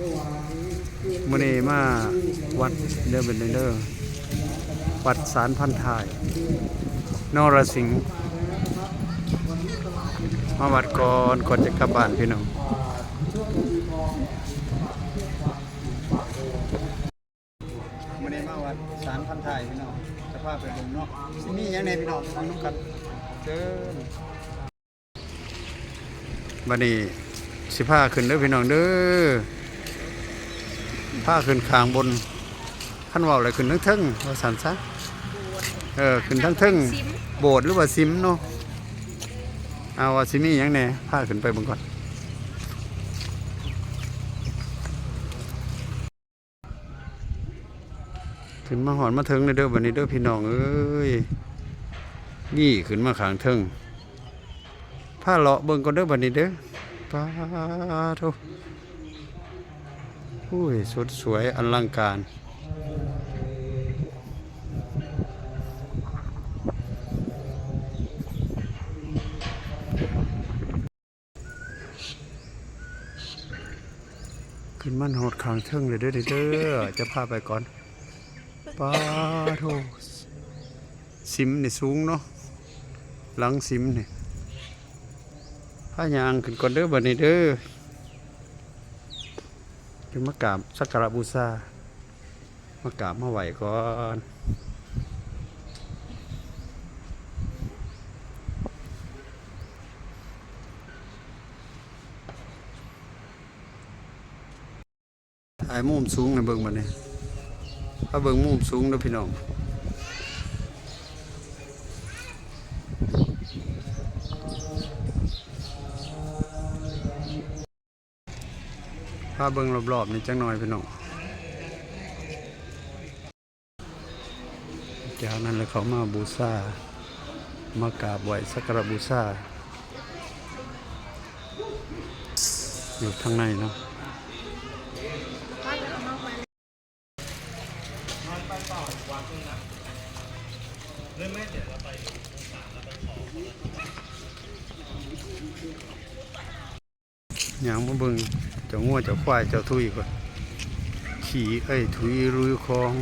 มื่อนี้มาวัดเดอร์เบนเดอร์วัดสารพันทายนรสิงห์มาวัดก่อนก่อนจะกลับบ้านพี่น้องมื่อนี้มาวัดสารพันทายพี่น้องจะพาไปดูเนาะสิมีอย่างในพี่น้องฟังน้ำกันเจอบัดนี้สิพาขึ้นเด้อพี่น้องเด้อ ผ้าขึ้นคางบนขั้นว่าอะไรขึ้นทั้งเทึ่งว่าสันซะเออขึ้นทั้งเทึ่งโบสถ์หรือว่าซิมเนาะเอาว่าซิมีหยังแหน่ผ้าขึ้นไปเบงก่อนขึ้นมาหอนมาเทิงเลยเด้อวันนี้เด้อพี่น้องเอ้ยนี่ขึ้นมาขางเทิงผ้าเลาะเบิ่งก่อนเด้อวันนี้เด้อป้าโท อุ้ยสดสวยอลังการ ขึ้นมันโหดขางเทิงเลยเด้อเด้อจะพาไปก่อนป้าโทซิมนี่สูงเนาะหลังซิมนี่พายางขึ้นก่อนเด้อบัดนี้เด้อ คือมากาบสักการะบูชามากาบมาไหวก่อนถ่ายมุมสูงนเบิ่งมาเนี่ยถ้าเบิ่งมุมสูงนะพี่น้อง ถ้าเบิ่งรอบๆนี่จังหน่อยพี่น้องจากนั้นเลยเขามาบูชามากราบไหวสักการบูชาอยู่ข้างในเนาะเลยแม่เดี๋ยวเราไปสารเราไปขอ ย่างมาเบิ่งเจ้าง่วเจ้าควายเจ้าทุยก่อนขี่ไอ้ทุยรุยคลอง